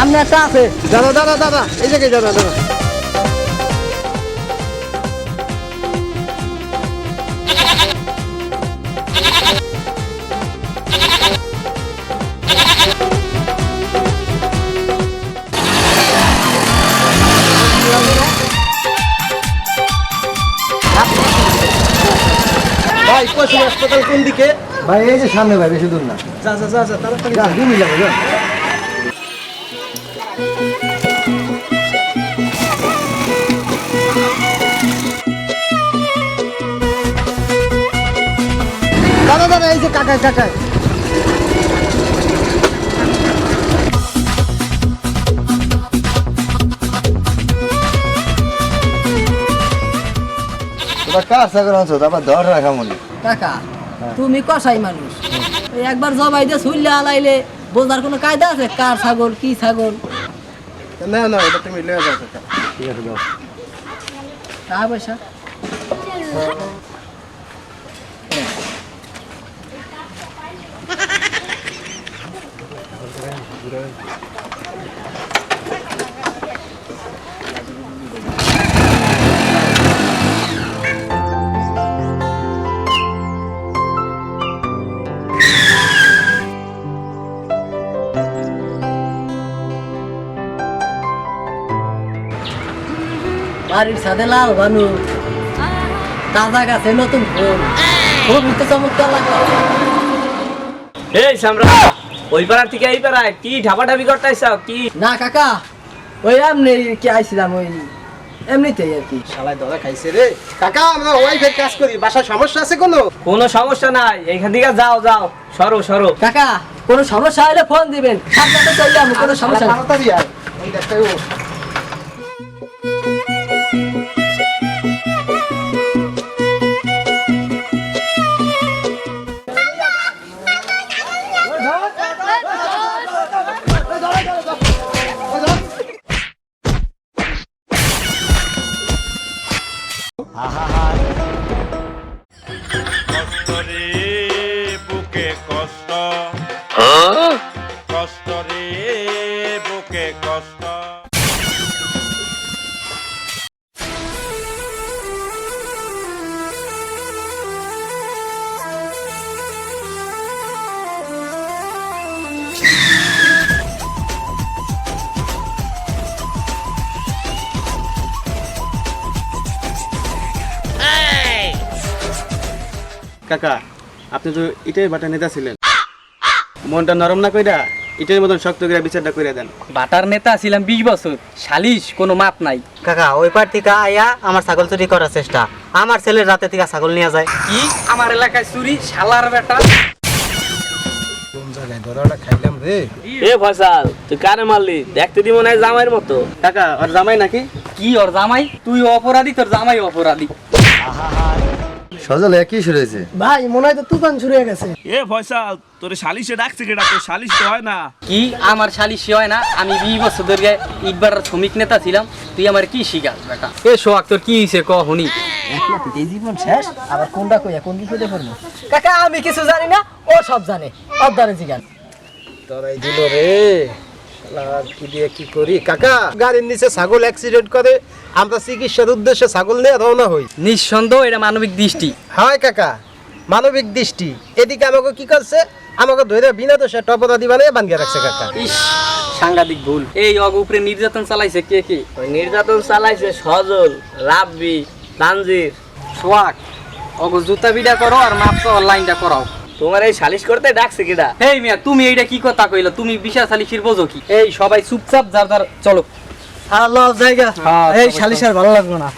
সামনে একটা আছে। দাদা দাদা দাদা এই জায়গায় দাদা দাদা। ভাই পশু হাসপাতাল কোন দিকে? ভাই এই যে সামনে ভাই বেশি দূর না। যা যা যা যা তাড়াতাড়ি দুই মিনিট লাগবে কাকায় কাকায় তারপর ধর রাখা মনে। কাকা তুমি কষাই মানুষ। একবার জবাই দিয়ে শুইলে আলাইলে বোঝার কোনো কায়দা আছে? কার ছাগল কি ছাগল? না না এটা তুমি লয়ে যাও ঠিক আছে টাকা পয়সা? বাড়ির সাথে লাল বানু। তাজা গাছে নতুন ফুল। খুব তো চমৎকার লাগল। এই সামরা। ওই পাড়ার থেকে এই পাড়ায় কি ঢাবাঢাবি করতেছ কি? না কাকা ওই এমনি কি আইছিলাম ওই এমনিতেই আর কি। শালায় দাদা খাইছে রে। কাকা আমরা ওয়াইফের কাজ করি বাসায় সমস্যা আছে কোনো? কোনো সমস্যা নাই এখান থেকে যাও যাও সরো সরো। কাকা কোনো সমস্যা হলে ফোন দিবেন। সামনে চলে যাব কোনো সমস্যা নেই। তাড়াতাড়ি আয় এই দেখটাই কষ্ট রে বুকে কষ্ট। কষ্ট রে বুকে কষ্ট। কাকা আপনি তো এটাই বাটা নেতা ছিলেন। মনটা নরম না কইরা এটার মতন শক্ত করে বিচারটা করে দেন। বাটার নেতা ছিলাম বিশ বছর সালিশ কোনো মাপ নাই। কাকা ওই পার থেকে আয়া আমার ছাগল চুরি করার চেষ্টা। আমার ছেলের রাতে থেকে ছাগল নিয়ে যায়। কি? আমার এলাকায় চুরি শালার বেটা। কোন জায়গায়? ধরাটা এ ফসাল তুই কারে মারলি? দেখতে দিব না জামাইয়ের মতো। কাকা ওর জামাই নাকি? কি ওর জামাই? তুই অপরাধী তোর জামাই অপরাধী। সজল একই শুরু হয়েছে। ভাই মনে হয় তো তুফান শুরু হয়ে গেছে। এ ফয়সাল তোর সালিশে ডাকছে কেডা তোর? সালিশ তো হয় না। কি? আমার সালিশ হয় না। আমি বিশ বছর ধরে ইটবার শ্রমিক নেতা ছিলাম। তুই আমার কি শিখাস বেটা? এ সোহাগ তোর কি হয়েছে ক শুনি। এই জীবন শেষ আবার কোনটা কইয়া কোন বিপদে পড়ব? কাকা আমি কিছু জানি না ও সব জানে। অদ্দারে জিগান ধরাই দিল রে। শালা কি দিয়ে কি করি? কাকা গাড়ির নিচে ছাগল অ্যাক্সিডেন্ট করে আমরা চিকিৎসার উদ্দেশ্যে ছাগল নিয়ে রওনা হই। নিঃসন্দেহ এটা মানবিক দৃষ্টি। হয় কাকা মানবিক দৃষ্টি। এদিকে আমাকে কি করছে? আমাকে ধরে বিনা দোষে রাখছে কাকা। ইস সাংঘাতিক ভুল। এই অগ উপরে নির্যাতন চালাইছে কে কে? ওই নির্যাতন চালাইছে সজল রাব্বি তানজির। সোহাগ অগ জুতা বিডা করো আর মাপ চাওয়ার লাইনটা করাও। তোমার এই সালিশ করতে ডাকছে কিডা? এই মিয়া তুমি এইটা কি কথা কইলা? তুমি বিশাল সালিশির বোঝো কি? এই সবাই চুপচাপ যার যার চলো। আর জায়গা হ্যাঁ, এই শালিশ সালিশ আর ভালো লাগল না।